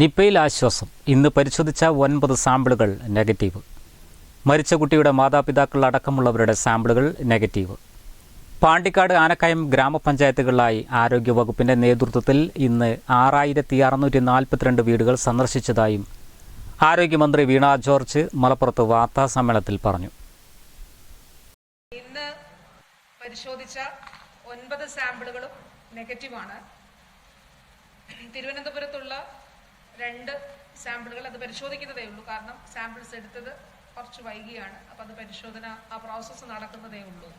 നിപ്പയിൽ ആശ്വാസം. ഇന്ന് പരിശോധിച്ച ഒൻപത് സാമ്പിളുകൾ നെഗറ്റീവ്. മരിച്ച കുട്ടിയുടെ മാതാപിതാക്കൾ അടക്കമുള്ളവരുടെ സാമ്പിളുകൾ നെഗറ്റീവ്. പാണ്ടിക്കാട് ആനക്കയം ഗ്രാമപഞ്ചായത്തുകളിലായി ആരോഗ്യവകുപ്പിന്റെ നേതൃത്വത്തിൽ ഇന്ന് ആറായിരത്തി അറുന്നൂറ്റി നാൽപ്പത്തിരണ്ട് വീടുകൾ സന്ദർശിച്ചതായും ആരോഗ്യമന്ത്രി വീണ ജോർജ് മലപ്പുറത്ത് വാർത്താ സമ്മേളനത്തിൽ പറഞ്ഞു. ഇന്ന് പരിശോധിച്ച ഒൻപത് സാമ്പിളുകളും നെഗറ്റീവാണ്. തിരുവനന്തപുരത്തുള്ള രണ്ട് സാമ്പിളുകൾ അത് പരിശോധിക്കുന്നതേ ഉള്ളൂ. കാരണം സാമ്പിൾസ് എടുത്തത് കുറച്ച് വൈകിയാണ്. അപ്പം അത് പരിശോധന ആ പ്രോസസ്സ് നടക്കുന്നതേ ഉള്ളൂ.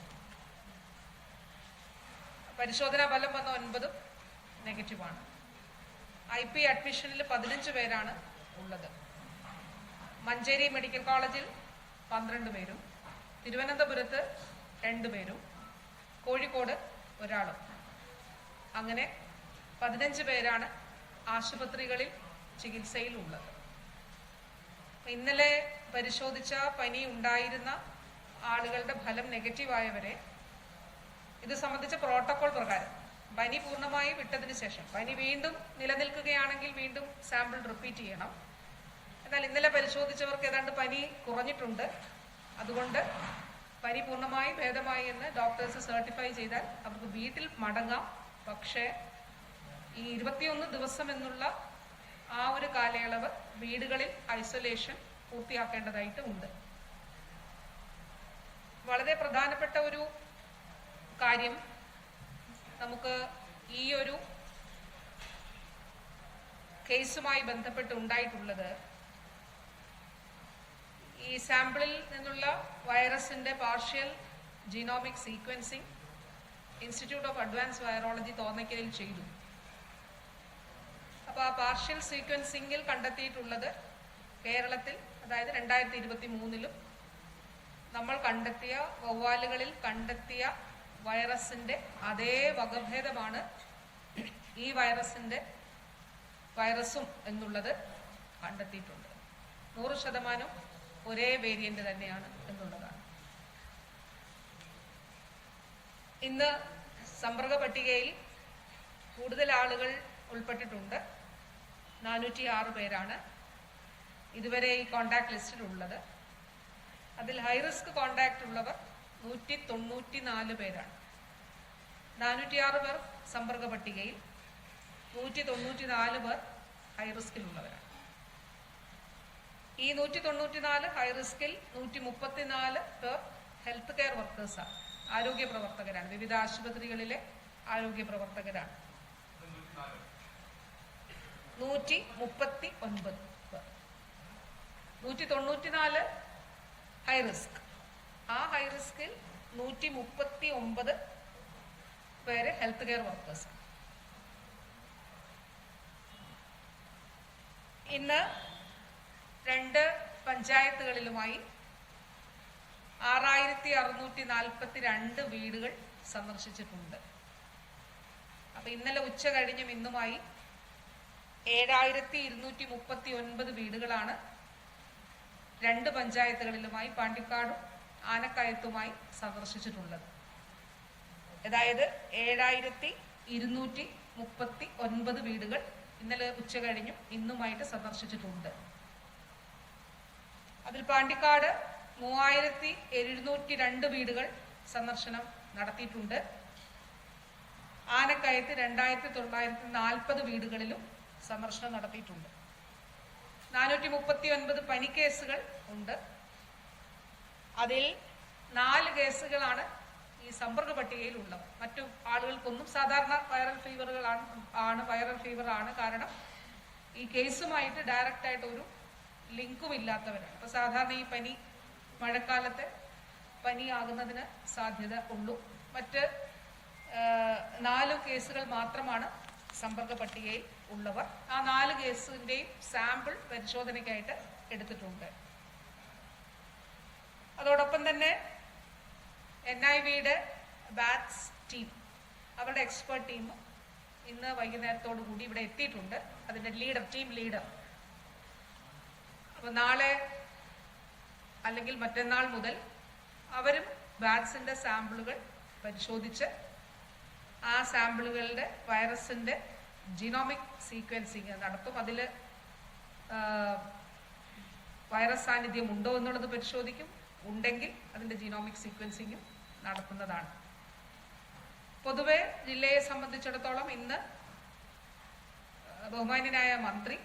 പരിശോധനാ ഫലം വന്ന ഒൻപതും നെഗറ്റീവാണ് ഐ പി അഡ്മിഷനിൽ പതിനഞ്ച് പേരാണ് ഉള്ളത്. മഞ്ചേരി മെഡിക്കൽ കോളേജിൽ പന്ത്രണ്ട് പേരും. തിരുവനന്തപുരത്ത് രണ്ട് പേരും. കോഴിക്കോട് ഒരാളും. അങ്ങനെ പതിനഞ്ച് പേരാണ് ആശുപത്രികളിൽ ചികിത്സയിൽ ഉള്ളത് ഇന്നലെ പരിശോധിച്ച പനി ഉണ്ടായിരുന്ന ആളുകളുടെ ഫലം നെഗറ്റീവായവരെ ഇത് സംബന്ധിച്ച പ്രോട്ടോകോൾ പ്രകാരം പനി പൂർണമായി വിട്ടതിന് ശേഷം പനി വീണ്ടും നിലനിൽക്കുകയാണെങ്കിൽ വീണ്ടും സാമ്പിൾ റിപ്പീറ്റ് ചെയ്യണം. എന്നാൽ ഇന്നലെ പരിശോധിച്ചവർക്ക് ഏതാണ്ട് പനി കുറഞ്ഞിട്ടുണ്ട്. അതുകൊണ്ട് പനി പൂർണമായി ഭേദമായി എന്ന് ഡോക്ടേഴ്സ് സർട്ടിഫൈ ചെയ്താൽ അവർക്ക് വീട്ടിൽ മടങ്ങാം. പക്ഷേ ഈ ഇരുപത്തിയൊന്ന് ദിവസം എന്നുള്ള ആ ഒരു കാലയളവ് വീടുകളിൽ ഐസൊലേഷൻ പൂർത്തിയാക്കേണ്ടതായിട്ട് ഉണ്ട്. വളരെ പ്രധാനപ്പെട്ട ഒരു കാര്യം നമുക്ക് ഈ ഒരു കേസുമായി ബന്ധപ്പെട്ട് ഉണ്ടായിട്ടുള്ളത് ഈ സാമ്പിളിൽ നിന്നുള്ള വൈറസിന്റെ partial genomic sequencing institute of advance virology തോന്നയ്ക്കലിൽ ചെയ്തു. അപ്പോൾ ആ പാർഷ്യൽ സീക്വൻസിങ്ങിൽ കണ്ടെത്തിയിട്ടുള്ളത് കേരളത്തിൽ അതായത് രണ്ടായിരത്തി ഇരുപത്തി മൂന്നിലും നമ്മൾ കണ്ടെത്തിയ വവ്വാലുകളിൽ കണ്ടെത്തിയ വൈറസിന്റെ അതേ വകഭേദമാണ് ഈ വൈറസിന്റെ വൈറസും എന്നുള്ളത് കണ്ടെത്തിയിട്ടുണ്ട്. നൂറ് ശതമാനം ഒരേ വേരിയന്റ് തന്നെയാണ് എന്നുള്ളതാണ്. ഇന്ന് സമ്പർക്ക പട്ടികയിൽ കൂടുതൽ ആളുകൾ ഉൾപ്പെട്ടിട്ടുണ്ട്. നാനൂറ്റി ആറ് പേരാണ് ഇതുവരെ ഈ കോണ്ടാക്ട് ലിസ്റ്റിലുള്ളത് അതിൽ ഹൈ റിസ്ക് കോണ്ടാക്ട് ഉള്ളവർ നൂറ്റി തൊണ്ണൂറ്റി നാല് പേരാണ്. നാനൂറ്റി ആറ് പേർ സമ്പർക്ക പട്ടികയിൽ നൂറ്റി തൊണ്ണൂറ്റി നാല് പേർ ഹൈ റിസ്കിലുള്ളവരാണ് ഈ നൂറ്റി തൊണ്ണൂറ്റിനാല് ഹൈ റിസ്കിൽ നൂറ്റി മുപ്പത്തിനാല് പേർ ഹെൽത്ത് കെയർ വർക്കേഴ്സാണ് ആരോഗ്യ പ്രവർത്തകരാണ് വിവിധ ആശുപത്രികളിലെ ആരോഗ്യ പ്രവർത്തകരാണ്. നൂറ്റി മുപ്പത്തി ഒൻപത്. നൂറ്റി തൊണ്ണൂറ്റിനാല് ഹൈ റിസ്ക് ആ ഹൈ റിസ്കിൽ നൂറ്റി മുപ്പത്തി ഒമ്പത് പേര് ഹെൽത്ത് കെയർ വർക്കേഴ്സ് ഇന്ന് രണ്ട് പഞ്ചായത്തുകളിലുമായി ആറായിരത്തി അറുന്നൂറ്റി നാൽപ്പത്തി രണ്ട് വീടുകൾ സന്ദർശിച്ചിട്ടുണ്ട്. അപ്പൊ ഇന്നലെ ഉച്ച കഴിഞ്ഞും ഇന്നുമായി ഏഴായിരത്തി ഇരുന്നൂറ്റി മുപ്പത്തി ഒൻപത് വീടുകളാണ് രണ്ട് പഞ്ചായത്തുകളിലുമായി പാണ്ടിക്കാടും ആനക്കയത്തുമായി സന്ദർശിച്ചിട്ടുള്ളത്. അതായത് ഏഴായിരത്തി ഇരുന്നൂറ്റി മുപ്പത്തി ഒൻപത് വീടുകൾ ഇന്നലെ ഉച്ച കഴിഞ്ഞും ഇന്നുമായിട്ട് സന്ദർശിച്ചിട്ടുണ്ട്. അതിൽ പാണ്ടിക്കാട് മൂവായിരത്തി എഴുന്നൂറ്റി രണ്ട് വീടുകൾ സന്ദർശനം നടത്തിയിട്ടുണ്ട്. ആനക്കയത്ത് രണ്ടായിരത്തി തൊള്ളായിരത്തി നാൽപ്പത് വീടുകളിലും സന്ദർശനം നടത്തിയിട്ടുണ്ട്. നാനൂറ്റി മുപ്പത്തി ഒൻപത് പനി കേസുകൾ ഉണ്ട്. അതിൽ നാല് കേസുകളാണ് ഈ സമ്പർക്ക പട്ടികയിൽ ഉള്ളത് മറ്റു ആളുകൾക്കൊന്നും സാധാരണ വൈറൽ ഫീവറുകളാണ് ആണ് വൈറൽ ഫീവർ ആണ് കാരണം ഈ കേസുമായിട്ട് ഡയറക്റ്റ് ആയിട്ട് ഒരു ലിങ്കും ഇല്ലാത്തവരാണ്. അപ്പൊ സാധാരണ ഈ പനി മഴക്കാലത്ത് പനി ആകുന്നതിന് സാധ്യത ഉള്ളൂ. മറ്റ് നാല് കേസുകൾ മാത്രമാണ് സമ്പർക്ക പട്ടികയിൽ ഉള്ളവർ ആ നാല് കേസിന്റെയും സാമ്പിൾ പരിശോധനയ്ക്കായിട്ട് എടുത്തിട്ടുണ്ട്. അതോടൊപ്പം തന്നെ എൻ ഐ വിയുടെ ബാറ്റ്സ് ടീം അവരുടെ എക്സ്പേർട്ട് ടീം ഇന്ന് വൈകുന്നേരത്തോടു കൂടി ഇവിടെ എത്തിയിട്ടുണ്ട്. അതിന്റെ ലീഡർ ടീം ലീഡർ. അപ്പോൾ നാളെ അല്ലെങ്കിൽ മറ്റന്നാൾ മുതൽ അവരും ബാറ്റ്സിന്റെ സാമ്പിളുകൾ പരിശോധിച്ച് ആ സാമ്പിളുകളുടെ വൈറസിന്റെ ജിനോമിക് സീക്വൻസിങ് നടത്തും. അതിൽ വൈറസ് സാന്നിധ്യം ഉണ്ടോ എന്നുള്ളത് പരിശോധിക്കും. ഉണ്ടെങ്കിൽ അതിന്റെ ജീനോമിക് സീക്വൻസിങ്ങും നടത്തുന്നതാണ്. പൊതുവെ ജില്ലയെ സംബന്ധിച്ചിടത്തോളം ഇന്ന് ബഹുമാന്യനായ മന്ത്രി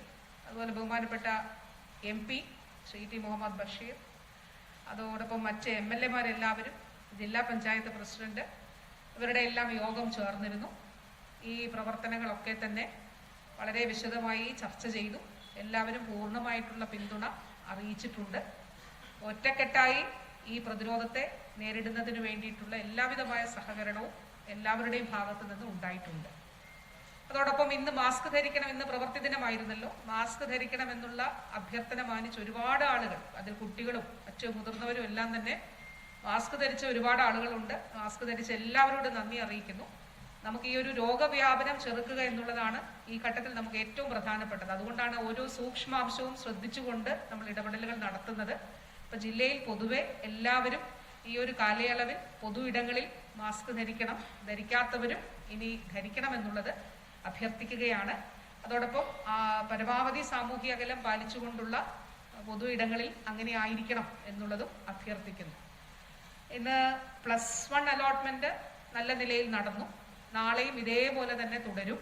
അതുപോലെ ബഹുമാനപ്പെട്ട M P Shri T Muhammad Basheer അതോടൊപ്പം മറ്റ് എം എൽ എമാരെല്ലാവരും ജില്ലാ പഞ്ചായത്ത് പ്രസിഡന്റ് ഇവരുടെ എല്ലാം യോഗം ചേർന്നിരുന്നു. ഈ പ്രവർത്തനങ്ങളൊക്കെ തന്നെ വളരെ വിശദമായി ചർച്ച ചെയ്തു. എല്ലാവരും പൂർണമായിട്ടുള്ള പിന്തുണ അറിയിച്ചിട്ടുണ്ട്. ഒറ്റക്കെട്ടായി ഈ പ്രതിരോധത്തെ നേരിടുന്നതിന് വേണ്ടിയിട്ടുള്ള എല്ലാവിധമായ സഹകരണവും എല്ലാവരുടെയും ഭാഗത്തു നിന്ന് ഉണ്ടായിട്ടുണ്ട്. അതോടൊപ്പം ഇന്ന് മാസ്ക് ധരിക്കണം ഇന്ന് പ്രവൃത്തി ദിനമായിരുന്നല്ലോ. മാസ്ക് ധരിക്കണം എന്നുള്ള അഭ്യർത്ഥന മാനിച്ച് ഒരുപാട് ആളുകൾ അതിൽ കുട്ടികളും മറ്റു മുതിർന്നവരും എല്ലാം തന്നെ മാസ്ക് ധരിച്ച ഒരുപാട് ആളുകളുണ്ട്. മാസ്ക് ധരിച്ച എല്ലാവരോടും നന്ദി അറിയിക്കുന്നു. നമുക്ക് ഈ ഒരു രോഗവ്യാപനം ചെറുക്കുക എന്നുള്ളതാണ് ഈ ഘട്ടത്തിൽ നമുക്ക് ഏറ്റവും പ്രധാനപ്പെട്ടത്. അതുകൊണ്ടാണ് ഓരോ സൂക്ഷ്മാംശവും ശ്രദ്ധിച്ചുകൊണ്ട് നമ്മൾ ഇടപെടലുകൾ നടത്തുന്നത്. ഇപ്പൊ ജില്ലയിൽ പൊതുവെ എല്ലാവരും ഈ ഒരു കാലയളവിൽ പൊതു ഇടങ്ങളിൽ മാസ്ക് ധരിക്കണം ധരിക്കാത്തവരും ഇനി ധരിക്കണം എന്നുള്ളത് അഭ്യർത്ഥിക്കുകയാണ്. അതോടൊപ്പം പരമാവധി സാമൂഹിക അകലം പാലിച്ചുകൊണ്ടുള്ള പൊതു ഇടങ്ങളിൽ അങ്ങനെ ആയിരിക്കണം എന്നുള്ളതും അഭ്യർത്ഥിക്കുന്നു. ഇന്ന് പ്ലസ് വൺ അലോട്ട്മെന്റ് നല്ല നിലയിൽ നടന്നു. നാളെയും ഇതേപോലെ തന്നെ തുടരും.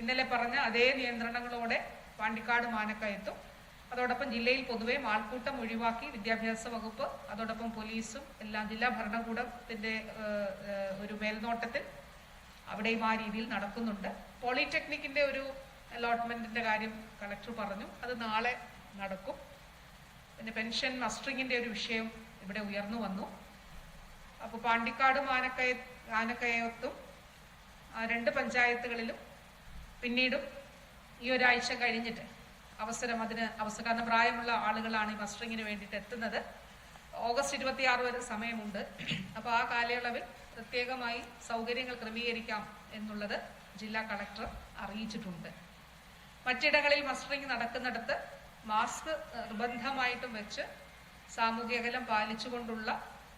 ഇന്നലെ പറഞ്ഞ അതേ നിയന്ത്രണങ്ങളോടെ പാണ്ടിക്കാട് മാനക്കയത്തും അതോടൊപ്പം ജില്ലയിൽ പൊതുവെ ആൾക്കൂട്ടം ഒഴിവാക്കി വിദ്യാഭ്യാസ വകുപ്പ് അതോടൊപ്പം പോലീസും എല്ലാം ജില്ലാ ഭരണകൂടത്തിന്റെ ഒരു മേൽനോട്ടത്തിൽ അവിടെയും ആ രീതിയിൽ നടക്കുന്നുണ്ട്. പോളിടെക്നിക്കിന്റെ ഒരു അലോട്ട്മെന്റിന്റെ കാര്യം കളക്ടർ പറഞ്ഞു. അത് നാളെ നടക്കും. പിന്നെ പെൻഷൻ മസ്റ്ററിങ്ങിന്റെ ഒരു വിഷയം ഇവിടെ ഉയർന്നു വന്നു. അപ്പോൾ പാണ്ടിക്കാട് മാനക്കയ ആനക്കയത്തും രണ്ട് പഞ്ചായത്തുകളിലും പിന്നീടും ഈ ഒരാഴ്ച കഴിഞ്ഞിട്ട് അവസരം അതിന് അവസരം കാരണം പ്രായമുള്ള ആളുകളാണ് ഈ മസ്റ്ററിങ്ങിന് വേണ്ടിയിട്ട് എത്തുന്നത്. ഓഗസ്റ്റ് ഇരുപത്തിയാറ് വരെ സമയമുണ്ട്. അപ്പോൾ ആ കാലയളവിൽ പ്രത്യേകമായി സൗകര്യങ്ങൾ ക്രമീകരിക്കാം എന്നുള്ളത് ജില്ലാ കളക്ടർ അറിയിച്ചിട്ടുണ്ട്. മറ്റിടങ്ങളിൽ മസ്റ്ററിംഗ് നടക്കുന്നിടത്ത് മാസ്ക് നിർബന്ധമായിട്ടും വെച്ച് സാമൂഹിക അകലം പാലിച്ചുകൊണ്ടുള്ള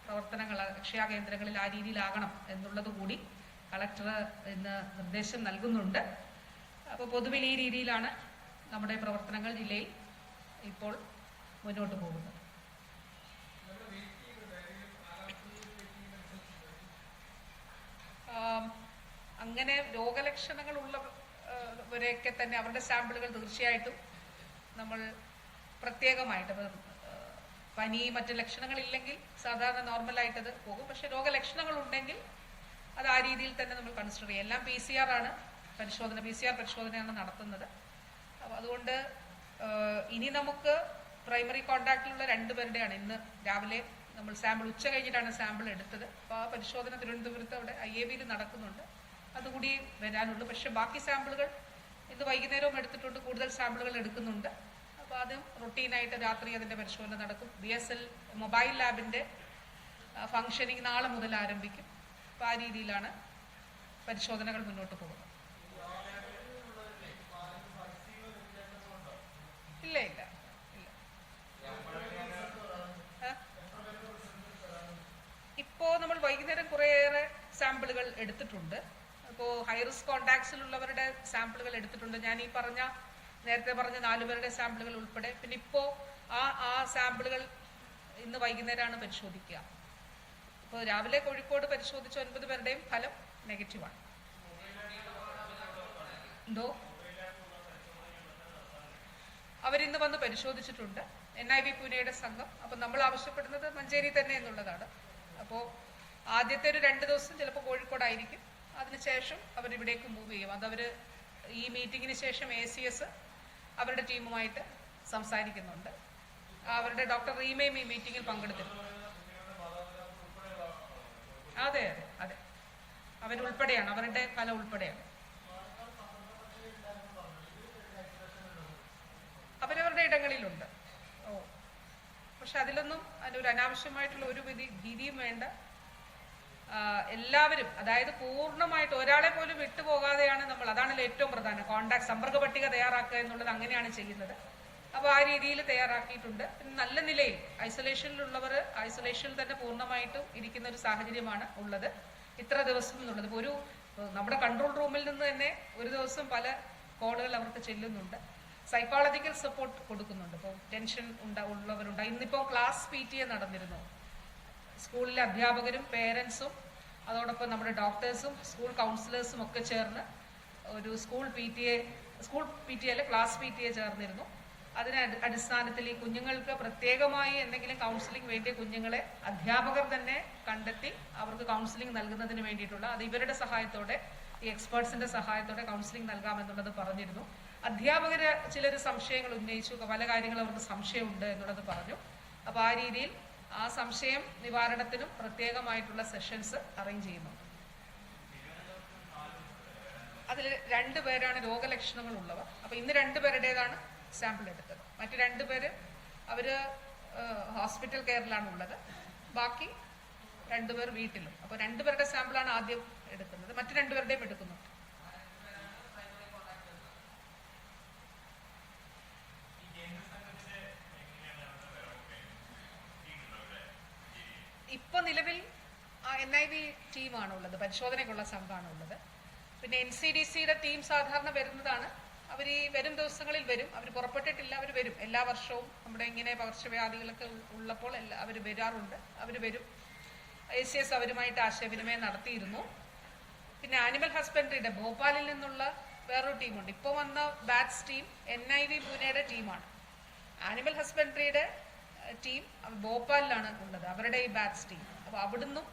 പ്രവർത്തനങ്ങൾ അക്ഷയ കേന്ദ്രങ്ങളിൽ ആ രീതിയിലാകണം എന്നുള്ളത് കൂടി കളക്ടർ ഇന്ന് നിർദ്ദേശം നൽകുന്നുണ്ട്. അപ്പോൾ പൊതുവിൽ ഈ രീതിയിലാണ് നമ്മുടെ പ്രവർത്തനങ്ങൾ ജില്ലയിൽ ഇപ്പോൾ മുന്നോട്ട് പോകുന്നത്. അങ്ങനെ രോഗലക്ഷണങ്ങൾ ഉള്ളവരെയൊക്കെ തന്നെ അവരുടെ സാമ്പിളുകൾ തീർച്ചയായിട്ടും നമ്മൾ പ്രത്യേകമായിട്ട് പനി മറ്റ് ലക്ഷണങ്ങളില്ലെങ്കിൽ സാധാരണ നോർമലായിട്ടത് പോകും. പക്ഷെ രോഗലക്ഷണങ്ങൾ ഉണ്ടെങ്കിൽ അത് ആ രീതിയിൽ തന്നെ നമ്മൾ കൺസിഡർ ചെയ്യും എല്ലാം പി സി ആർ ആണ്. പരിശോധന പി സി ആർ പരിശോധനയാണ് നടത്തുന്നത്. അപ്പോൾ അതുകൊണ്ട് ഇനി നമുക്ക് പ്രൈമറി കോണ്ടാക്റ്റിലുള്ള രണ്ടുപേരുടെയാണ് ഇന്ന് രാവിലെ നമ്മൾ സാമ്പിൾ ഉച്ച കഴിഞ്ഞിട്ടാണ് സാമ്പിൾ എടുത്തത്. അപ്പോൾ ആ പരിശോധന തിരുവനന്തപുരത്ത് അവിടെ ഐ എ ബിയിൽ നടക്കുന്നുണ്ട്. അതുകൂടി വരാനുള്ളൂ. പക്ഷേ ബാക്കി സാമ്പിളുകൾ ഇന്ന് വൈകുന്നേരവും എടുത്തിട്ടുണ്ട്. കൂടുതൽ സാമ്പിളുകൾ എടുക്കുന്നുണ്ട്. അപ്പോൾ അതും റൊട്ടീനായിട്ട് രാത്രി അതിന്റെ പരിശോധന നടക്കും. ബി എസ് എൽ മൊബൈൽ ലാബിന്റെ ഫങ്ഷനിങ് നാളെ മുതൽ ആരംഭിക്കും. അപ്പോൾ ആ രീതിയിലാണ് പരിശോധനകൾ മുന്നോട്ട് പോകുന്നത്. ഇല്ല ഇല്ല ഇപ്പോൾ ഇപ്പോ നമ്മൾ വൈകുന്നേരം കുറേയേറെ സാമ്പിളുകൾ എടുത്തിട്ടുണ്ട്. അപ്പോൾ ഹൈറിസ്ക് കോണ്ടാക്ട്സിലുള്ളവരുടെ സാമ്പിളുകൾ എടുത്തിട്ടുണ്ട്. ഞാൻ ഈ പറഞ്ഞ നേരത്തെ പറഞ്ഞ നാലുപേരുടെ സാമ്പിളുകൾ ഉൾപ്പെടെ. പിന്നെ ഇപ്പോ ആ ആ സാമ്പിളുകൾ ഇന്ന് വൈകുന്നേരമാണ് പരിശോധിക്കുക. ഇപ്പോൾ രാവിലെ കോഴിക്കോട് പരിശോധിച്ച ഒൻപത് പേരുടെയും ഫലം നെഗറ്റീവാണ്. എന്തോ? അവരിന്ന് വന്ന് പരിശോധിച്ചിട്ടുണ്ട്. എൻ ഐ വി പൂനെയുടെ സംഘം. അപ്പം നമ്മൾ ആവശ്യപ്പെടുന്നത് മഞ്ചേരി തന്നെ എന്നുള്ളതാണ്. അപ്പോൾ ആദ്യത്തെ ഒരു രണ്ട് ദിവസം ചിലപ്പോൾ കോഴിക്കോടായിരിക്കും. അതിനുശേഷം അവർ ഇവിടേക്ക് മൂവ് ചെയ്യും. അതവർ ഈ മീറ്റിങ്ങിന് ശേഷം എ സി എസ് അവരുടെ ടീമുമായിട്ട് സംസാരിക്കുന്നുണ്ട്. അവരുടെ ഡോക്ടർ റീമയും ഈ മീറ്റിങ്ങിൽ പങ്കെടുത്തിരുന്നു അതെ അതെ അതെ. അവരുൾപ്പെടെയാണ് അവരുടെ ഫലം ഉൾപ്പെടെയാണ്. അവരവരുടെ ഇടങ്ങളിലുണ്ട്. ഓ. പക്ഷെ അതിലൊന്നും അതിനൊരു അനാവശ്യമായിട്ടുള്ള ഒരു വിധി ഭീതിയും വേണ്ട. എല്ലാവരും അതായത് പൂർണമായിട്ട് ഒരാളെ പോലും വിട്ടുപോകാതെയാണ് നമ്മൾ അതാണല്ലോ ഏറ്റവും പ്രധാനം. കോണ്ടാക്ട് സമ്പർക്ക പട്ടിക തയ്യാറാക്കുക എന്നുള്ളത് അങ്ങനെയാണ് ചെയ്യുന്നത്. അപ്പോൾ ആ രീതിയിൽ തയ്യാറാക്കിയിട്ടുണ്ട്. നല്ല നിലയിൽ ഐസൊലേഷനിലുള്ളവർ ഐസൊലേഷനിൽ തന്നെ പൂർണമായിട്ടും ഇരിക്കുന്ന ഒരു സാഹചര്യമാണ് ഉള്ളത്. ഇത്ര ദിവസം എന്നുള്ളത്. ഒരു നമ്മുടെ കൺട്രോൾ റൂമിൽ നിന്ന് തന്നെ ഒരു ദിവസം പല കോളുകൾ അവർക്ക് ചെല്ലുന്നുണ്ട്. സൈക്കോളജിക്കൽ സപ്പോർട്ട് കൊടുക്കുന്നുണ്ട്. ഇപ്പോൾ ടെൻഷൻ ഉണ്ട ഉള്ളവരുണ്ട്. ഇന്നിപ്പോൾ ക്ലാസ് പി ടി എ നടന്നിരുന്നു. സ്കൂളിലെ അധ്യാപകരും പേരൻസും അതോടൊപ്പം നമ്മുടെ ഡോക്ടേഴ്സും സ്കൂൾ കൗൺസിലേഴ്സും ഒക്കെ ചേർന്ന് ഒരു school P T A school P T എല്ലെ class P T A ചേർന്നിരുന്നു. അതിന് അടി- അടിസ്ഥാനത്തിൽ ഈ കുഞ്ഞുങ്ങൾക്ക് പ്രത്യേകമായി എന്തെങ്കിലും കൗൺസിലിംഗ് വേണ്ടിയ കുഞ്ഞുങ്ങളെ അധ്യാപകർ തന്നെ കണ്ടെത്തി അവർക്ക് കൗൺസിലിംഗ് നൽകുന്നതിന് വേണ്ടിയിട്ടുള്ള അത് ഇവരുടെ സഹായത്തോടെ ഈ എക്സ്പേർട്സിന്റെ സഹായത്തോടെ കൗൺസിലിംഗ് നൽകാമെന്നുള്ളത് പറഞ്ഞിരുന്നു. അധ്യാപകര് ചിലർ സംശയങ്ങൾ ഉന്നയിച്ചു പല കാര്യങ്ങളും അവർക്ക് സംശയമുണ്ട് എന്നുള്ളത് പറഞ്ഞു. അപ്പോൾ ആ രീതിയിൽ ആ സംശയം നിവാരണത്തിനും പ്രത്യേകമായിട്ടുള്ള സെഷൻസ് അറേഞ്ച് ചെയ്യുന്നു. അതിൽ രണ്ട് പേരാണ് രോഗലക്ഷണങ്ങൾ ഉള്ളവർ അപ്പൊ ഇന്ന് രണ്ട് പേരുടേതാണ് സാമ്പിൾ എടുത്തത്. മറ്റു രണ്ടുപേര് അവർ ഹോസ്പിറ്റൽ കെയറിലാണ് ഉള്ളത്. ബാക്കി രണ്ടുപേർ വീട്ടിലും. അപ്പൊ രണ്ടുപേരുടെ സാമ്പിളാണ് ആദ്യം എടുക്കുന്നത്. മറ്റു രണ്ടുപേരുടെയും എടുക്കുന്നു. ഇപ്പൊ നിലവിൽ എൻ ഐ വി ടീമാണുള്ളത് പരിശോധനയ്ക്കുള്ള സംഘമാണുള്ളത് പിന്നെ എൻ സി ഡി സിയുടെ ടീം സാധാരണ വരുന്നതാണ് അവർ ഈ വരും ദിവസങ്ങളിൽ വരും. അവർ പുറപ്പെട്ടിട്ടില്ല അവർ വരും. എല്ലാ വർഷവും നമ്മുടെ ഇങ്ങനെ പകർച്ചവ്യാധികളൊക്കെ ഉള്ളപ്പോൾ എല്ലാ അവർ വരാറുണ്ട്. അവർ വരും. ഐ സി എസ് അവരുമായിട്ട് ആശയവിനിമയം നടത്തിയിരുന്നു. പിന്നെ ആനിമൽ ഹസ്ബൻഡറിയുടെ ഭോപ്പാലിൽ നിന്നുള്ള വേറൊരു ടീമുണ്ട്. ഇപ്പോൾ വന്ന bats team N I V പൂനെയുടെ ടീമാണ്. ആനിമൽ ഹസ്ബൻഡറിയുടെ ടീം ഭോപ്പാലിലാണ് ഉള്ളത്. അവരുടെ ഈ ബാറ്റ്സ് ടീം. അപ്പോൾ അവിടുന്നും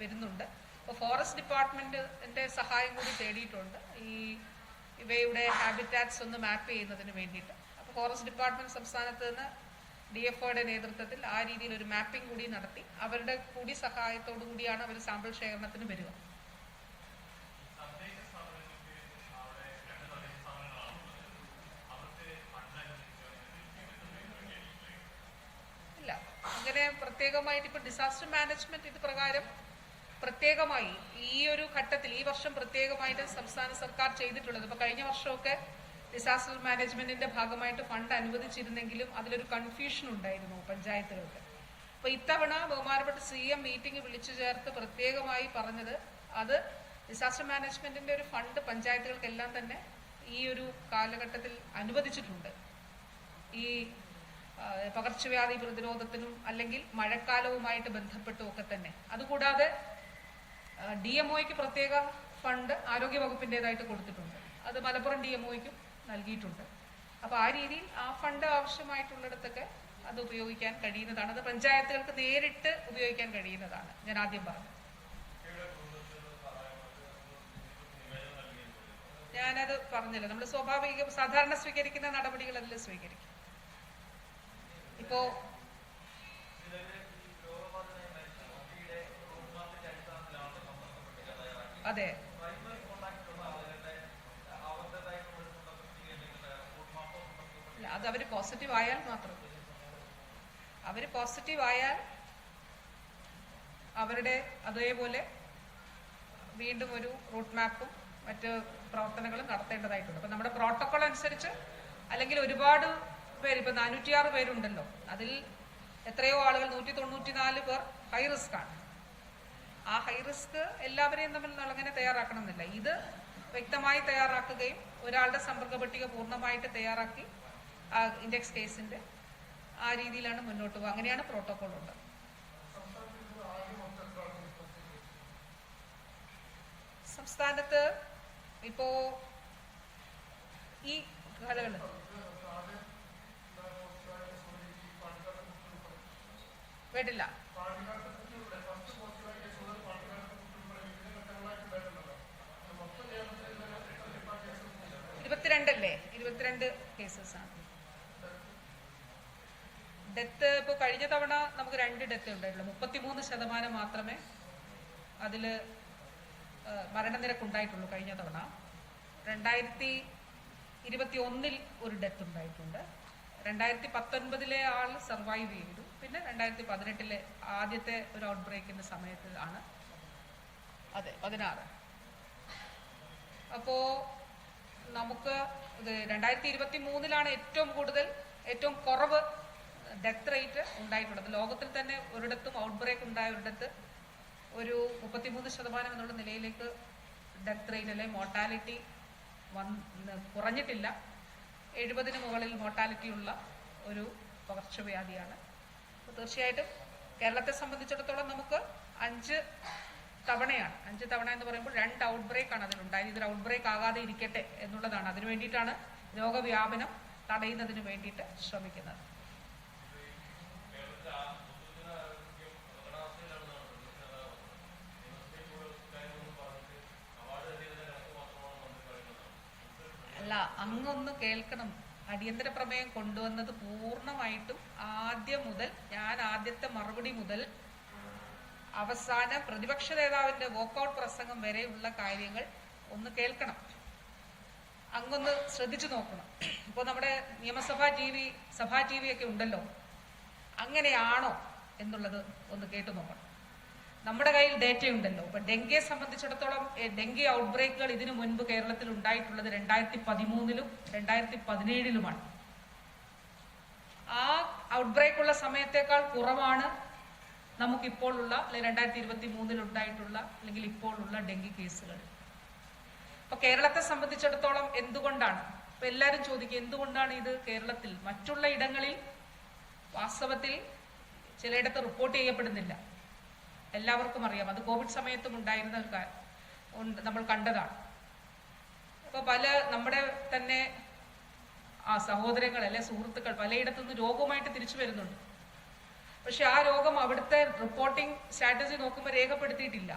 വരുന്നുണ്ട്. അപ്പോൾ ഫോറസ്റ്റ് ഡിപ്പാർട്ട്മെന്റിന്റെ സഹായം കൂടി തേടിയിട്ടുണ്ട്. ഈ ഇവയുടെ ഹാബിറ്റാറ്റ്സ് ഒന്ന് മാപ്പ് ചെയ്യുന്നതിന് വേണ്ടിയിട്ട്. അപ്പോൾ ഫോറസ്റ്റ് ഡിപ്പാർട്ട്മെന്റ് സംസ്ഥാനത്ത് നിന്ന് ഡി എഫ് ഒയുടെ നേതൃത്വത്തിൽ ആ രീതിയിൽ ഒരു മാപ്പിംഗ് കൂടി നടത്തി. അവരുടെ കൂടി സഹായത്തോടു കൂടിയാണ് അവർ സാമ്പിൾ ശേഖരണത്തിന് വരിക. ഇല്ല. അങ്ങനെ പ്രത്യേകമായിട്ട് ഇപ്പം ഡിസാസ്റ്റർ മാനേജ്മെന്റ് ഇത് പ്രകാരം പ്രത്യേകമായി ഈ ഒരു ഘട്ടത്തിൽ ഈ വർഷം പ്രത്യേകമായിട്ട് സംസ്ഥാന സർക്കാർ ചെയ്തിട്ടുള്ളത്. ഇപ്പൊ കഴിഞ്ഞ വർഷമൊക്കെ ഡിസാസ്റ്റർ മാനേജ്മെന്റിന്റെ ഭാഗമായിട്ട് ഫണ്ട് അനുവദിച്ചിരുന്നെങ്കിലും അതിലൊരു കൺഫ്യൂഷൻ ഉണ്ടായിരുന്നു പഞ്ചായത്തുകൾക്ക് അപ്പൊ ഇത്തവണ ബഹുമാനപ്പെട്ട സി എം മീറ്റിംഗ് വിളിച്ചു ചേർത്ത് പ്രത്യേകമായി പറഞ്ഞത് അത് ഡിസാസ്റ്റർ മാനേജ്മെന്റിന്റെ ഒരു ഫണ്ട് പഞ്ചായത്തുകൾക്കെല്ലാം തന്നെ ഈ ഒരു കാലഘട്ടത്തിൽ അനുവദിച്ചിട്ടുണ്ട്. ഈ പകർച്ചവ്യാധി പ്രതിരോധത്തിനും അല്ലെങ്കിൽ മഴക്കാലവുമായിട്ട് ബന്ധപ്പെട്ടും ഒക്കെ തന്നെ. അതുകൂടാതെ ഡി എം ഒയ്ക്ക് പ്രത്യേക ഫണ്ട് ആരോഗ്യ വകുപ്പിന്റെതായിട്ട് കൊടുത്തിട്ടുണ്ട്. അത് മലപ്പുറം ഡി എം ഒയ്ക്കും നൽകിയിട്ടുണ്ട്. അപ്പോൾ ആ രീതിയിൽ ആ ഫണ്ട് ആവശ്യമായിട്ടുള്ളിടത്തൊക്കെ അത് ഉപയോഗിക്കാൻ കഴിയുന്നതാണ്. അത് പഞ്ചായത്തുകൾക്ക് നേരിട്ട് ഉപയോഗിക്കാൻ കഴിയുന്നതാണ്. ഞാൻ ആദ്യം പറഞ്ഞു. ഞാനത് പറഞ്ഞല്ലോ. നമ്മൾ സ്വാഭാവിക സാധാരണ സ്വീകരിക്കുന്ന നടപടികളെല്ലാം സ്വീകരിക്കും. ഇപ്പോ അതെ. അത് അവർ പോസിറ്റീവ് ആയാൽ മാത്രം. അവർ പോസിറ്റീവ് ആയാൽ അവരുടെ അതേപോലെ വീണ്ടും ഒരു റൂട്ട് മാപ്പും മറ്റ് പ്രവർത്തനങ്ങളും നടത്തേണ്ടതായിട്ടുണ്ട്. അപ്പൊ നമ്മുടെ പ്രോട്ടോകോൾ അനുസരിച്ച് അല്ലെങ്കിൽ ഒരുപാട് പേര് ഇപ്പൊ നാനൂറ്റിയാറ് പേരുണ്ടല്ലോ. അതിൽ എത്രയോ ആളുകൾ നൂറ്റി തൊണ്ണൂറ്റിനാല് പേർ ഹൈ റിസ്ക് ആണ്. ആ ഹൈ റിസ്ക് എല്ലാവരെയും തമ്മിൽ അങ്ങനെ തയ്യാറാക്കണം എന്നില്ല ഇത് വ്യക്തമായി തയ്യാറാക്കുകയും ഒരാളുടെ സമ്പർക്ക പട്ടിക പൂർണമായിട്ട് തയ്യാറാക്കി ഇൻഡെക്സ് കേസിന്റെ ആ രീതിയിലാണ് മുന്നോട്ട് പോകുക അങ്ങനെയാണ് പ്രോട്ടോകോൾ ഉള്ളത്. സംസ്ഥാനത്ത് ഇപ്പോ ഈ കാലങ്ങളിൽ കേട്ടില്ല. ഇരുപത്തിരണ്ടല്ലേ? ഇരുപത്തിരണ്ട് കേസസ് ആണ്. ഡെത്ത് ഇപ്പോൾ കഴിഞ്ഞ തവണ നമുക്ക് രണ്ട് ഡെത്ത് ഉണ്ടായിട്ടുള്ളൂ. മുപ്പത്തിമൂന്ന് ശതമാനം മാത്രമേ അതിൽ മരണനിരക്ക് ഉണ്ടായിട്ടുള്ളൂ കഴിഞ്ഞ തവണ. രണ്ടായിരത്തി ഇരുപത്തി ഒന്നിൽ ഒരു ഡെത്ത് ഉണ്ടായിട്ടുണ്ട്. രണ്ടായിരത്തി പത്തൊൻപതിലെ ആൾ സർവൈവ് ചെയ്തു. പിന്നെ രണ്ടായിരത്തി പതിനെട്ടിലെ ആദ്യത്തെ ഒരു ഔട്ട് ബ്രേക്കിന്റെ സമയത്ത് ആണ്. അതെ പതിനാറ്. അപ്പോ നമുക്ക് ഇത് രണ്ടായിരത്തി ഇരുപത്തി മൂന്നിലാണ് ഏറ്റവും കൂടുതൽ ഏറ്റവും കുറവ് ഡെത്ത് റേറ്റ് ഉണ്ടായിട്ടുള്ളത്. ലോകത്തിൽ തന്നെ ഒരിടത്തും ഔട്ട് ബ്രേക്ക് ഉണ്ടായ ഒരിടത്ത് ഒരു മുപ്പത്തിമൂന്ന് ശതമാനം എന്നുള്ള നിലയിലേക്ക് ഡെത്ത് റേറ്റ് അല്ലെങ്കിൽ മോർട്ടാലിറ്റി വന്ന് കുറഞ്ഞിട്ടില്ല. എഴുപതിന് മുകളിൽ മോർട്ടാലിറ്റി ഉള്ള ഒരു പകർച്ചവ്യാധിയാണ്. തീർച്ചയായിട്ടും കേരളത്തെ സംബന്ധിച്ചിടത്തോളം നമുക്ക് അഞ്ച് തവണയാണ്. അഞ്ച് തവണ എന്ന് പറയുമ്പോൾ രണ്ട് ഔട്ട് ബ്രേക്ക് ആണ് അതിലുണ്ടായത്. ഇതൊരു ഔട്ട് ബ്രേക്ക് ആകാതെ ഇരിക്കട്ടെ എന്നുള്ളതാണ്. അതിനു വേണ്ടിയിട്ടാണ് രോഗവ്യാപനം തടയുന്നതിന് വേണ്ടിയിട്ട് ശ്രമിക്കുന്നത്. അല്ല അങ്ങൊന്ന് കേൾക്കണം. അടിയന്തര പ്രമേയം കൊണ്ടുവന്നത് പൂർണമായിട്ടും ആദ്യം മുതൽ ഞാൻ ആദ്യത്തെ മറുപടി മുതൽ അവസാന പ്രതിപക്ഷ നേതാവിന്റെ വോക്കൌട്ട് പ്രസംഗം വരെയുള്ള കാര്യങ്ങൾ ഒന്ന് കേൾക്കണം. അങ്ങൊന്ന് ശ്രദ്ധിച്ചു നോക്കണം. ഇപ്പോൾ നമ്മുടെ നിയമസഭാ ടി വി സഭാ ടി വി ഒക്കെ ഉണ്ടല്ലോ. അങ്ങനെയാണോ എന്നുള്ളത് ഒന്ന് കേട്ടു നോക്കണം. നമ്മുടെ കയ്യിൽ ഡേറ്റയുണ്ടല്ലോ ഇപ്പൊ ഡെങ്കിയെ സംബന്ധിച്ചിടത്തോളം ഡെങ്കി ഔട്ട്ബ്രേക്കുകൾ ഇതിനു മുൻപ് കേരളത്തിൽ ഉണ്ടായിട്ടുള്ളത് രണ്ടായിരത്തി പതിമൂന്നിലും രണ്ടായിരത്തി പതിനേഴിലുമാണ് ആ ഔട്ട് ബ്രേക്ക് ഉള്ള സമയത്തേക്കാൾ കുറവാണ് നമുക്കിപ്പോൾ ഉള്ള അല്ലെങ്കിൽ രണ്ടായിരത്തി ഇരുപത്തി മൂന്നിൽ ഉണ്ടായിട്ടുള്ള അല്ലെങ്കിൽ ഇപ്പോഴുള്ള ഡെങ്കി കേസുകൾ. അപ്പൊ കേരളത്തെ സംബന്ധിച്ചിടത്തോളം എന്തുകൊണ്ടാണ് ഇപ്പൊ എല്ലാവരും ചോദിക്കും എന്തുകൊണ്ടാണ് ഇത് കേരളത്തിൽ മറ്റുള്ള ഇടങ്ങളിൽ വാസ്തവത്തിൽ ചിലയിടത്ത് റിപ്പോർട്ട് ചെയ്യപ്പെടുന്നില്ല? എല്ലാവർക്കും അറിയാം അത് കോവിഡ് സമയത്തും ഉണ്ടായിരുന്ന ഒരു നമ്മൾ കണ്ടതാണ്. അപ്പൊ പല നമ്മുടെ തന്നെ ആ സഹോദരങ്ങൾ അല്ലെ സുഹൃത്തുക്കൾ പലയിടത്തുനിന്ന് രോഗവുമായിട്ട് തിരിച്ചു വരുന്നുണ്ട്. പക്ഷെ ആ രോഗം അവിടുത്തെ റിപ്പോർട്ടിംഗ് സ്ട്രാറ്റജി നോക്കുമ്പോൾ രേഖപ്പെടുത്തിയിട്ടില്ല.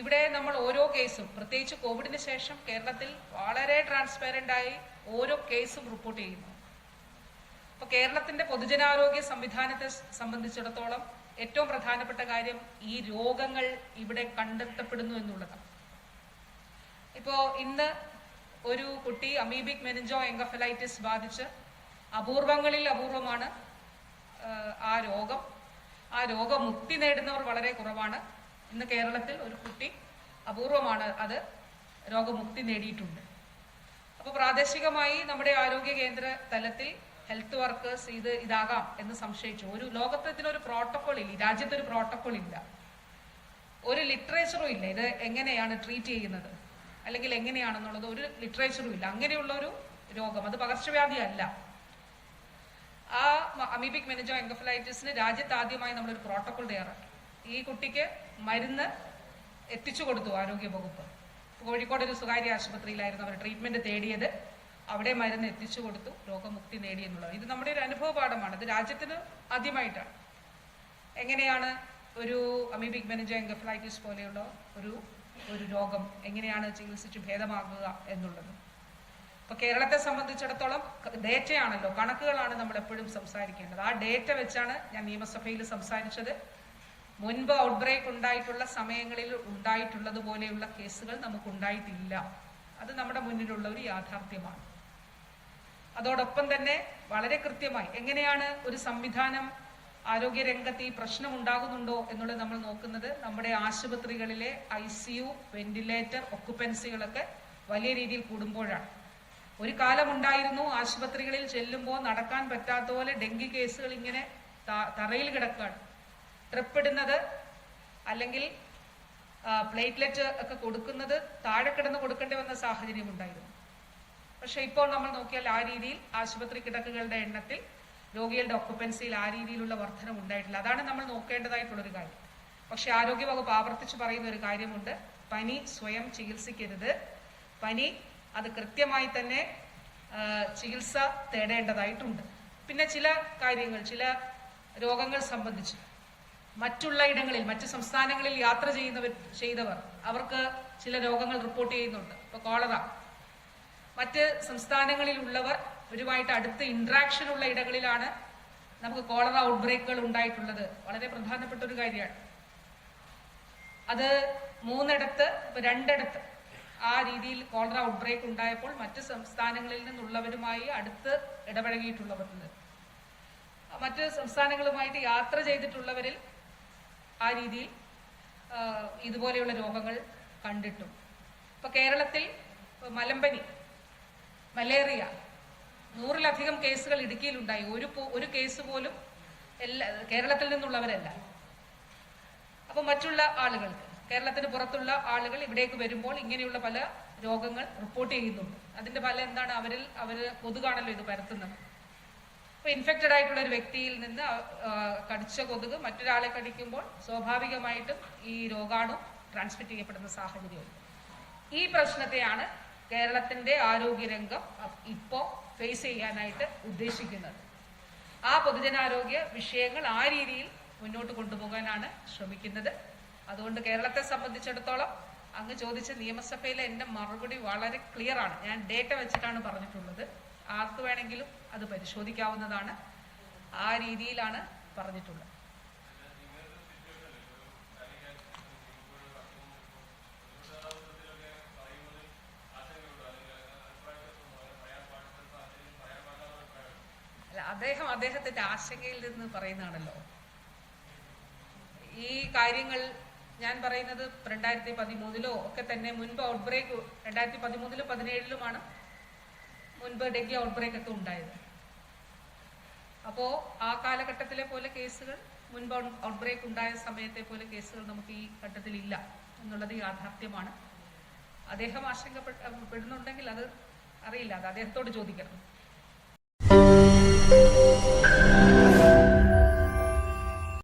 ഇവിടെ നമ്മൾ ഓരോ കേസും പ്രത്യേകിച്ച് കോവിഡിന് ശേഷം കേരളത്തിൽ വളരെ ട്രാൻസ്പെറന്റ് ആയി ഓരോ കേസും റിപ്പോർട്ട് ചെയ്യുന്നു. അപ്പോൾ കേരളത്തിന്റെ പൊതുജനാരോഗ്യ സംവിധാനത്തെ സംബന്ധിച്ചിടത്തോളം ഏറ്റവും പ്രധാനപ്പെട്ട കാര്യം ഈ രോഗങ്ങൾ ഇവിടെ കണ്ടെത്തപ്പെടുന്നു എന്നുള്ളതാണ്. ഇപ്പോ ഇന്ന് ഒരു കുട്ടി അമീബിക് മെനിഞ്ചോ എങ്കഫലൈറ്റിസ് ബാധിച്ച് അപൂർവങ്ങളിൽ അപൂർവമാണ്. ആ രോഗം ആ രോഗമുക്തി നേടുന്നവർ വളരെ കുറവാണ്. ഇന്ന് കേരളത്തിൽ ഒരു കുട്ടി അപൂർവമാണ് അത് രോഗമുക്തി നേടിയിട്ടുണ്ട്. അപ്പോൾ പ്രാദേശികമായി നമ്മുടെ ആരോഗ്യ കേന്ദ്ര തലത്തിൽ ഹെൽത്ത് വർക്കേഴ്സ് ഇത് ഇതാകാം എന്ന് സംശയിച്ചു. ഒരു ലോകത്ത് ഇതിനൊരു പ്രോട്ടോകോൾ ഇല്ല രാജ്യത്തൊരു പ്രോട്ടോകോൾ ഇല്ല. ഒരു ലിറ്ററേച്ചറും ഇല്ല ഇത് എങ്ങനെയാണ് ട്രീറ്റ് ചെയ്യുന്നത് അല്ലെങ്കിൽ എങ്ങനെയാണെന്നുള്ളത് ഒരു ലിറ്ററേച്ചറും ഇല്ല. അങ്ങനെയുള്ള ഒരു രോഗം അത് പകർച്ചവ്യാധി അല്ല. ആ അമീബിക് മെനജോ എൻകഫലൈറ്റിസിന് രാജ്യത്ത് ആദ്യമായി നമ്മളൊരു പ്രോട്ടോകോൾ തയ്യാറാക്കി. ഈ കുട്ടിക്ക് മരുന്ന് എത്തിച്ചു കൊടുത്തു ആരോഗ്യ വകുപ്പ് കോഴിക്കോട് ഒരു സ്വകാര്യ ആശുപത്രിയിലായിരുന്നു അവർ ട്രീറ്റ്മെന്റ് തേടിയത്. അവിടെ മരുന്ന് എത്തിച്ചു കൊടുത്തു രോഗമുക്തി നേടി എന്നുള്ളത്. ഇത് നമ്മുടെ ഒരു അനുഭവ പാഠമാണ്. ഇത് രാജ്യത്തിന് ആദ്യമായിട്ടാണ്. എങ്ങനെയാണ് ഒരു അമീബിക് മെനജോ എൻകഫലൈറ്റിസ് പോലെയുള്ള ഒരു ഒരു രോഗം എങ്ങനെയാണ് ചികിത്സിച്ച് ഭേദമാകുക എന്നുള്ളത്? ഇപ്പൊ കേരളത്തെ സംബന്ധിച്ചിടത്തോളം ഡേറ്റയാണല്ലോ കണക്കുകളാണ് നമ്മൾ എപ്പോഴും സംസാരിക്കേണ്ടത്. ആ ഡേറ്റ വെച്ചാണ് ഞാൻ നിയമസഭയിൽ സംസാരിച്ചത്. മുൻപ് ഔട്ട് ബ്രേക്ക് ഉണ്ടായിട്ടുള്ള സമയങ്ങളിൽ ഉണ്ടായിട്ടുള്ളത് പോലെയുള്ള കേസുകൾ നമുക്ക് ഉണ്ടായിട്ടില്ല അത് നമ്മുടെ മുന്നിലുള്ള ഒരു യാഥാർത്ഥ്യമാണ്. അതോടൊപ്പം തന്നെ വളരെ കൃത്യമായി എങ്ങനെയാണ് ഒരു സംവിധാനം ആരോഗ്യരംഗത്ത് ഈ പ്രശ്നം ഉണ്ടാകുന്നുണ്ടോ എന്നുള്ളത് നമ്മൾ നോക്കുന്നത് നമ്മുടെ ആശുപത്രികളിലെ ഐ സി യു വെന്റിലേറ്റർ ഒക്കുപ്പൻസികളൊക്കെ വലിയ രീതിയിൽ കൂടുമ്പോഴാണ്. ഒരു കാലമുണ്ടായിരുന്നു ആശുപത്രികളിൽ ചെല്ലുമ്പോൾ നടക്കാൻ പറ്റാത്ത പോലെ ഡെങ്കി കേസുകൾ ഇങ്ങനെ തറയിൽ കിടക്കുകയാണ്. ട്രിപ്പിടുന്നത് അല്ലെങ്കിൽ പ്ലേറ്റ്ലെറ്റ് ഒക്കെ കൊടുക്കുന്നത് താഴെ കിടന്ന് കൊടുക്കേണ്ടി വന്ന സാഹചര്യം ഉണ്ടായിരുന്നു. പക്ഷെ ഇപ്പോൾ നമ്മൾ നോക്കിയാൽ ആ രീതിയിൽ ആശുപത്രി കിടക്കുകളുടെ എണ്ണത്തിൽ രോഗികളുടെ ഒക്കുപ്പൻസിയിൽ ആ രീതിയിലുള്ള വർധനം ഉണ്ടായിട്ടില്ല. അതാണ് നമ്മൾ നോക്കേണ്ടതായിട്ടുള്ളൊരു കാര്യം. പക്ഷെ ആരോഗ്യവകുപ്പ് ആവർത്തിച്ച് പറയുന്ന ഒരു കാര്യമുണ്ട്. പനി സ്വയം ചികിത്സിക്കരുത്. പനി അത് കൃത്യമായി തന്നെ ചികിത്സ തേടേണ്ടതായിട്ടുണ്ട്. പിന്നെ ചില കാര്യങ്ങൾ ചില രോഗങ്ങൾ സംബന്ധിച്ച്. മറ്റുള്ള ഇടങ്ങളിൽ മറ്റ് സംസ്ഥാനങ്ങളിൽ യാത്ര ചെയ്യുന്നവർ ചെയ്തവർ അവർക്ക് ചില രോഗങ്ങൾ റിപ്പോർട്ട് ചെയ്യുന്നുണ്ട്. ഇപ്പൊ കോളറ. മറ്റ് സംസ്ഥാനങ്ങളിൽ ഉള്ളവർ ഇവരുമായിട്ട് അടുത്ത ഇന്ററാക്ഷൻ ഉള്ള ഇടങ്ങളിലാണ് നമുക്ക് കോളറ ഔട്ട്ബ്രേക്കുകൾ ഉണ്ടായിട്ടുള്ളത്. വളരെ പ്രധാനപ്പെട്ട ഒരു കാര്യമാണ്. അത് മൂന്നിടത്ത് ഇപ്പൊ രണ്ടിടത്ത് ആ രീതിയിൽ കോളറ ഔട്ട് ബ്രേക്ക് ഉണ്ടായപ്പോൾ മറ്റ് സംസ്ഥാനങ്ങളിൽ നിന്നുള്ളവരുമായി അടുത്ത് ഇടപഴകിയിട്ടുള്ളവരുണ്ട്. മറ്റ് സംസ്ഥാനങ്ങളുമായിട്ട് യാത്ര ചെയ്തിട്ടുള്ളവരിൽ ആ രീതിയിൽ ഇതുപോലെയുള്ള രോഗങ്ങൾ കണ്ടിട്ടും. ഇപ്പൊ കേരളത്തിൽ മലമ്പനി മലേറിയ നൂറിലധികം കേസുകൾ ഇടുക്കിയിലുണ്ടായി. ഒരു ഒരു കേസ് പോലും എല്ലാ കേരളത്തിൽ നിന്നുള്ളവരല്ല. അപ്പൊ മറ്റുള്ള ആളുകൾക്ക് കേരളത്തിന് പുറത്തുള്ള ആളുകൾ ഇവിടേക്ക് വരുമ്പോൾ ഇങ്ങനെയുള്ള പല രോഗങ്ങൾ റിപ്പോർട്ട് ചെയ്യുന്നുണ്ട്. അതിന്റെ ഫലം എന്താണ്? അവരിൽ അവർ കൊതുകാണല്ലോ ഇത് പരത്തുന്നത്. ഇപ്പൊ ഇൻഫെക്റ്റഡ് ആയിട്ടുള്ള ഒരു വ്യക്തിയിൽ നിന്ന് കടിച്ച കൊതുക് മറ്റൊരാളെ കടിക്കുമ്പോൾ സ്വാഭാവികമായിട്ടും ഈ രോഗാണു ട്രാൻസ്മിറ്റ് ചെയ്യപ്പെടുന്ന സാഹചര്യമുണ്ട് ഈ പ്രശ്നത്തെയാണ് കേരളത്തിന്റെ ആരോഗ്യരംഗം അ- ഇപ്പോ ഫേസ് ചെയ്യാനായിട്ട് ഉദ്ദേശിക്കുന്നത്. ആ പൊതുജനാരോഗ്യ വിഷയങ്ങൾ ആ രീതിയിൽ മുന്നോട്ട് കൊണ്ടുപോകാനാണ് ശ്രമിക്കുന്നത്. അതുകൊണ്ട് കേരളത്തെ സംബന്ധിച്ചിടത്തോളം അങ്ങ് ചോദിച്ച നിയമസഭയിലെ എന്റെ മറുപടി വളരെ ക്ലിയർ ആണ്. ഞാൻ ഡേറ്റ വെച്ചിട്ടാണ് പറഞ്ഞിട്ടുള്ളത്. ആർക്ക് വേണമെങ്കിലും അത് പരിശോധിക്കാവുന്നതാണ്. ആ രീതിയിലാണ് പറഞ്ഞിട്ടുള്ളത്. അല്ല അദ്ദേഹം അദ്ദേഹത്തിന്റെ ആശങ്കയിൽ നിന്ന് പറയുന്നതാണല്ലോ. ഈ കാര്യങ്ങൾ ഞാൻ പറയുന്നത് രണ്ടായിരത്തി പതിമൂന്നിലോ ഒക്കെ തന്നെ മുൻപ് ഔട്ട് ബ്രേക്ക് രണ്ടായിരത്തി പതിമൂന്നിലും പതിനേഴിലുമാണ് മുൻപ് ഡെങ്കി ഔട്ട്ബ്രേക്ക് ഒക്കെ ഉണ്ടായത്. അപ്പോൾ ആ കാലഘട്ടത്തിലെ പോലെ കേസുകൾ മുൻപ് ഔട്ട്ബ്രേക്ക് ഉണ്ടായ സമയത്തെ പോലെ കേസുകൾ നമുക്ക് ഈ ഘട്ടത്തിലില്ല എന്നുള്ളത് യാഥാർത്ഥ്യമാണ്. അദ്ദേഹം ആശങ്കപ്പെടുന്നുണ്ടെങ്കിൽ അത് അറിയില്ല. അത് അദ്ദേഹത്തോട് ചോദിക്കണം.